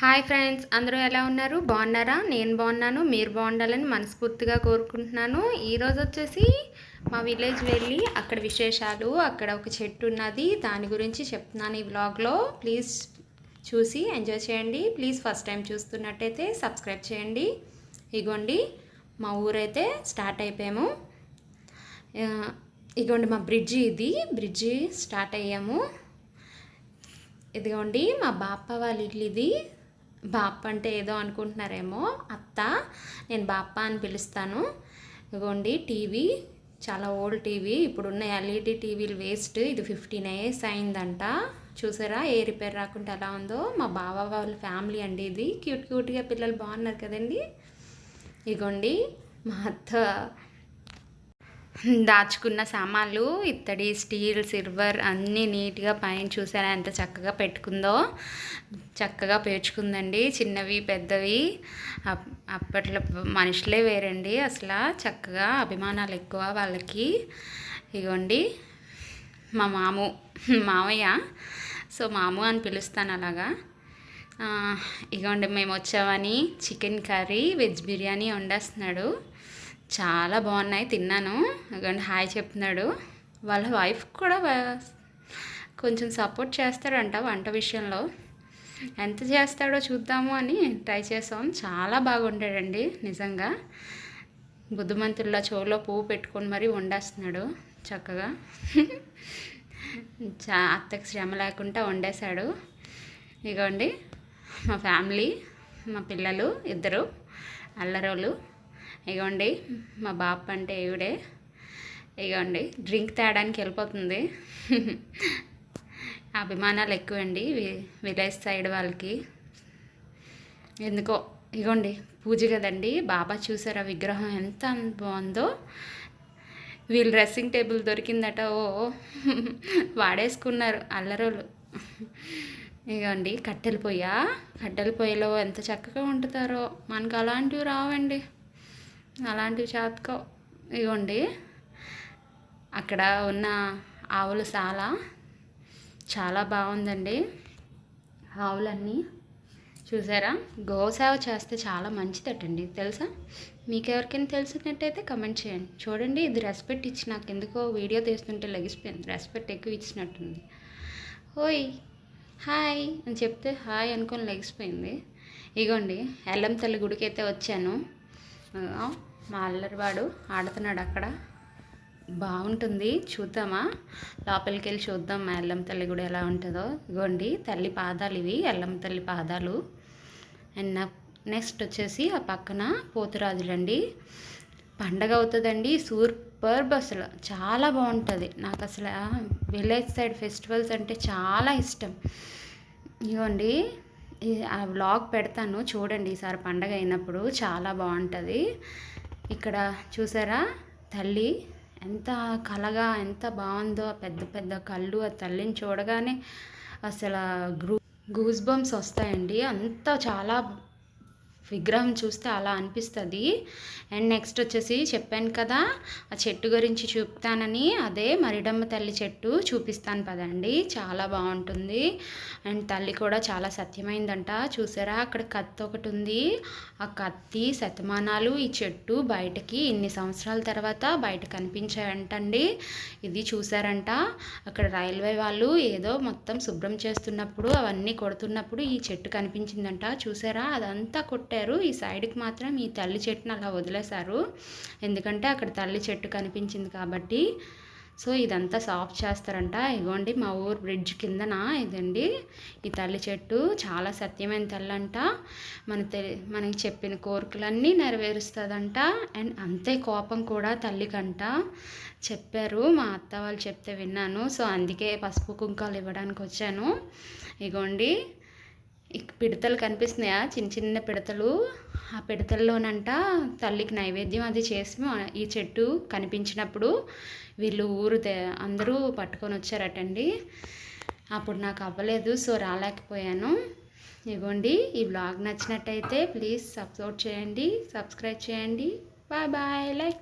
Hi friends అందరూ ఎలా ఉన్నారు? బాగున్నారా? నేను బాగున్నాను. మీరు బాగుండాలని మనస్ఫూర్తిగా కోరుకుంటున్నాను. ఈరోజు వచ్చేసి మా విలేజ్ వెళ్ళి అక్కడ విశేషాలు అక్కడ ఒక చెట్టు ఉన్నది. దాని గురించి చెప్తున్నాను ఈ వ్లాగ్లో. ప్లీజ్ చూసి ఎంజాయ్ చేయండి. ప్లీజ్ ఫస్ట్ టైం చూస్తున్నట్టయితే సబ్స్క్రైబ్ చేయండి. ఇగోండి మా ఊరైతే స్టార్ట్ అయిపోయాము. ఇగోండి మా బ్రిడ్జి ఇది. బ్రిడ్జి స్టార్ట్ అయ్యాము. ఇదిగోండి మా బాప వాళ్ళ ఇల్లు ఇది. బాప్ప అంటే ఏదో అనుకుంటున్నారేమో అత్త నేను బాప్ప అని పిలుస్తాను. ఇదిగోండి టీవీ చాలా ఓల్డ్ టీవీ ఇప్పుడున్న ఎల్ఈడి టీవీలు వేస్ట్ ఇది ఫిఫ్టీన్ ఇయర్స్ అయిందంట. చూసారా ఏ రిపేర్ రాకుండా ఎలా ఉందో? మా బావ వాళ్ళ ఫ్యామిలీ అండి ఇది. క్యూట్ క్యూట్గా పిల్లలు బాగున్నారు కదండి. ఇగోండి మా అత్త దాచుకున్న సామాన్లు ఇత్తడి స్టీల్ సిల్వర్ అన్నీ నీట్గా పైన చూసారా ఎంత చక్కగా పెట్టుకుందో. చక్కగా పేర్చుకుందండి. చిన్నవి పెద్దవి. అప్పట్లో మనుషులే వేరండి. అసలు చక్కగా అభిమానాలు ఎక్కువ వాళ్ళకి. ఇగోండి మా మాము మామయ్య. సో మాము అని పిలుస్తాను అలాగా. ఇగోండి మేము వచ్చామని చికెన్ కర్రీ వెజ్ బిర్యానీ వండేస్తున్నాడు. చాలా బాగున్నాయి తిన్నాను. అక్కడ హాయ్ చెప్తున్నాడు. వాళ్ళ వైఫ్ కూడా కొంచెం సపోర్ట్ చేస్తాడంట వంట విషయంలో. ఎంత చేస్తాడో చూద్దాము అని ట్రై చేసాం. చాలా బాగుంటాడండి నిజంగా. బుద్ధిమంతుల్లో చెవులో పువ్వు పెట్టుకొని మరీ వండేస్తున్నాడు చక్కగా. చా అత్తకి శ్రమ లేకుండా వండేశాడు. ఇగోండి మా ఫ్యామిలీ మా పిల్లలు ఇద్దరు అల్లరోళ్ళు ఇగోండి మా బాప అంటే ఈవిడే. ఇగోండి డ్రింక్ తేడానికి వెళ్ళిపోతుంది. అభిమానాలు ఎక్కువండి విలేజ్ సైడ్ వాళ్ళకి. ఎందుకో ఇగోండి పూజ కదండి బాబా చూసారా విగ్రహం ఎంత బాగుందో. వీళ్ళు డ్రెస్సింగ్ టేబుల్ దొరికిందట ఓ వాడేసుకున్నారు అల్లరోలు. ఇగోండి కట్టెల పొయ్య. కట్టెల పొయ్యిలో ఎంత చక్కగా వండుతారో. మనకు అలాంటివి రావండి. అలాంటివి చేతకో ఇగోండి. అక్కడ ఉన్న ఆవుల సాల చాలా బాగుందండి. ఆవులన్నీ చూసారా? గోసేవ చేస్తే చాలా మంచిదటండి. తెలుసా? మీకు ఎవరికైనా తెలిసినట్టయితే కమెంట్ చేయండి. చూడండి ఇది రెస్పెక్ట్ ఇచ్చి నాకు ఎందుకో వీడియో తీస్తుంటే లెగిసిపోయింది. రెస్పెక్ట్ ఎక్కువ ఇచ్చినట్టుంది. ఓయ్ హాయ్ అని చెప్తే హాయ్ అనుకొని లెగిసిపోయింది. ఇగోండి ఎల్లం తల్లి గుడికి అయితే వచ్చాను మా అల్లరివాడు ఆడుతున్నాడు అక్కడ. బాగుంటుంది. చూద్దామా? లోపలికి వెళ్ళి చూద్దాం మా ఎల్లం తల్లి కూడా ఎలా ఉంటుందో. ఇగోండి తల్లి పాదాలు ఇవి ఎల్లం తల్లి పాదాలు. అండ్ నెక్స్ట్ వచ్చేసి ఆ పక్కన పోతురాజులండి. పండగ అవుతుందండి. సూపర్ అసలు. చాలా బాగుంటుంది. నాకు అసలు విలేజ్ సైడ్ ఫెస్టివల్స్ అంటే చాలా ఇష్టం. ఇవ్వండి ఆ వ్లాగ్ పెడతాను. చూడండి ఈసారి పండగ అయినప్పుడు. చాలా బాగుంటుంది. ఇక్కడ చూసారా? తల్లి ఎంత కలగా ఎంత బాగుందో పెద్ద పెద్ద కళ్ళు ఆ తల్లిని చూడగానే అసలు గ్రూ గూస్ బంప్స్ వస్తాయండి. అంత చాలా విగ్రహం చూస్తే అలా అనిపిస్తుంది. అండ్ నెక్స్ట్ వచ్చేసి చెప్పాను కదా ఆ చెట్టు గురించి చూపుతానని అదే మరిడమ్మ తల్లి చెట్టు చూపిస్తాను పదండి. చాలా బాగుంటుంది. అండ్ తల్లి కూడా చాలా సత్యమైందంట. చూసారా? అక్కడ కత్తి ఒకటి ఉంది. ఆ కత్తి శతమానాలు ఈ చెట్టు బయటకి ఇన్ని సంవత్సరాల తర్వాత బయట కనిపించాయంటండి. ఇది చూసారంట. అక్కడ రైల్వే వాళ్ళు ఏదో మొత్తం శుభ్రం చేస్తున్నప్పుడు అవన్నీ కొడుతున్నప్పుడు ఈ చెట్టు కనిపించిందంట. చూసారా? అదంతా కొట్టే పెట్టారు. ఈ సైడ్కి మాత్రం ఈ తల్లి చెట్టును అలా వదిలేశారు. ఎందుకంటే అక్కడ తల్లి చెట్టు కనిపించింది కాబట్టి. సో ఇదంతా సాఫ్ చేస్తారంట. ఇగోండి మా ఊరు బ్రిడ్జ్ కిందన ఇదండి. ఈ తల్లి చెట్టు చాలా సత్యమైన తల్లి అంట మన తెలి మనకి చెప్పిన కోరికలన్నీ నెరవేరుస్తుందంట. అండ్ అంతే కోపం కూడా తల్లికంట. చెప్పారు మా అత్త వాళ్ళు చెప్తే విన్నాను. సో అందుకే పసుపు కుంకాలు ఇవ్వడానికి వచ్చాను ఇగోండి పిడతలు కనిపిస్తున్నాయా? చిన్న చిన్న పిడతలు. ఆ పిడతల్లోనంట తల్లికి నైవేద్యం అది చేసి ఈ చెట్టు కనిపించినప్పుడు వీళ్ళు ఊరు అందరూ పట్టుకొని వచ్చారటండి. అప్పుడు నాకు అవ్వలేదు సో రాలేకపోయాను. ఇవ్వండి ఈ బ్లాగ్ నచ్చినట్టయితే ప్లీజ్ సపోర్ట్ చేయండి సబ్స్క్రైబ్ చేయండి. Bye bye like